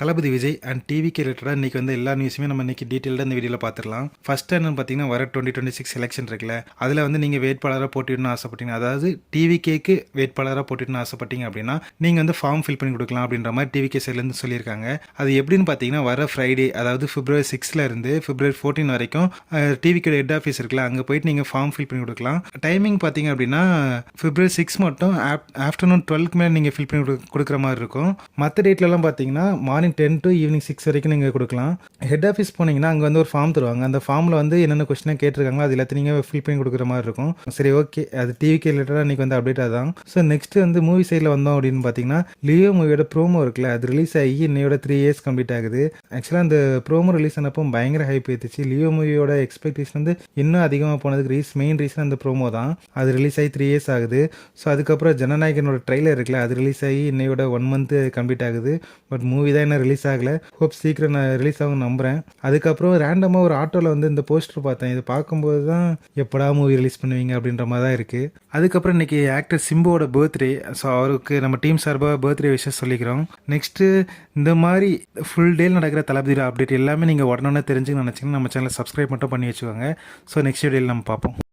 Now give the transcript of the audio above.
தளபதி Vijay and டிவிக்கு ரிலேட்டடாக இன்றைக்கி வந்து எல்லா நியூஸுமே நம்ம இன்றைக்கி டீட்டெயிலாக இந்த வீடியோவில் பார்த்துடலாம். ஃபர்ஸ்ட் என்னன்னு பார்த்தீங்கன்னா வர டுவெண்ட்டி டுவெண்ட்டி சிக்ஸ் எலெக்ஷன் இருக்குல்ல அதில் வந்து நீங்கள் வேட்பாளராக போட்டிடணும்னு ஆசைப்பட்டீங்க. அதாவது டிவிகேக்கு வேட்பாளராக போட்டிடணும்னு ஆசைப்பட்டீங்க அப்படின்னா நீங்கள் வந்து ஃபார்ம் ஃபில் பண்ணி கொடுக்கலாம் அப்படின்ற மாதிரி டிவிகே சைட்லேருந்து சொல்லியிருக்காங்க. அது எப்படின்னு பார்த்தீங்கன்னா வர ஃப்ரைடே அதாவது பிப்ரவரி சிக்ஸில் இருந்து பிப்ரவரி ஃபோர்டீன் வரைக்கும் டிவிக்கு ஹெட் ஆஃபீஸ் இருக்குல்ல அங்கே போயிட்டு நீங்கள் ஃபார்ம் ஃபில் பண்ணி கொடுக்கலாம். டைமிங் பார்த்தீங்க அப்படின்னா பிப்ரவரி சிக்ஸ் மட்டும் ஆஃப்டர்நூன் டுவெல்க்கு மேலே நீங்கள் ஃபில் பண்ணி கொடு- கொடுக்குற மாதிரி இருக்கும். மற்ற டேட்லலாம் பார்த்தீங்கன்னா morning ten to evening six வரைக்கும் நீங்கள் கொடுக்கலாம். ஹெட் ஆஃபீஸ் போனீங்கன்னா அங்கே வந்து ஒரு ஃபார்ம் தருவாங்க. அந்த ஃபார்மில் வந்து என்னென்ன கொஸ்டினாக கேட்டிருக்காங்களோ அது எல்லாத்தையும் நீங்கள் ஃபில் பண்ணி கொடுக்குற மாதிரி இருக்கும். சரி ஓகே அது டிவிக்கு ரிலேட்டடாக இன்றைக்கி வந்து அப்டேட் ஆதான் ஸோ நெக்ஸ்ட் வந்து மூவி சைடில் வந்தோம் அப்படின்னு பார்த்தீங்கன்னா லியோ மூவியோட ப்ரோமோ இருக்குல்ல அது ரிலீஸ் ஆகி இன்னையோட த்ரீ இயர்ஸ் கம்ப்ளீட் ஆகுது. ஆக்சுவலாக அந்த ப்ரோமோ ரிலீஸ் ஆனப்போ பயங்கர ஹைப் ஏற்றுச்சு லியோ மூவியோட எக்ஸ்பெக்டேஷன் வந்து இன்னும் அதிகமாக போனதுக்கு ரீஸ் மெயின் ரீசன் அந்த ப்ரோமோ தான். அது ரிலீஸ் ஆகி த்ரீ இயர்ஸ் ஆகுது. ஸோ அதுக்கப்புறம் ஜனநாயகனோட ட்ரைலர் இருக்குல்ல அது ரிலீஸ் ஆகி இன்னையோட ஒன் மந்த் கம்ப்ளீட் ஆகுது. பட் மூவி தான் என்ன ரிலீஸ் ஆகலை. ஹோப் சீக்கிரம் நான் ரிலீஸ் ஆகும் நம்புகிறேன் அதுக்கப்புறம் ரேண்டமாக ஒரு ஆட்டோவில் வந்து இந்த போஸ்டர் பார்த்தேன். இது பார்க்கும்போது தான் எப்படா மூவி ரிலீஸ் பண்ணுவீங்க அப்படின்ற மாதிரி தான் இருக்குது அதுக்கப்புறம் இன்னைக்கு ஆக்டர் சிம்புவோட பர்த்டே ஸோ அவருக்கு நம்ம டீம் சார்பாக பர்த்டே விஷயம் சொல்லிக்கிறோம். நெக்ஸ்ட்டு இந்த மாதிரி ஃபுல் டேல நடக்கிற தளபதி அப்டேட் எல்லாமே நீங்கள் உடனே தெரிஞ்சுக்கணும்னு நினச்சிங்கன்னா நம்ம சேனலை சப்ஸ்கிரைப் மட்டும் பண்ணி வச்சுக்கோங்க. ஸோ நெக்ஸ்ட் வீடியோவில் நம்ம பார்ப்போம்.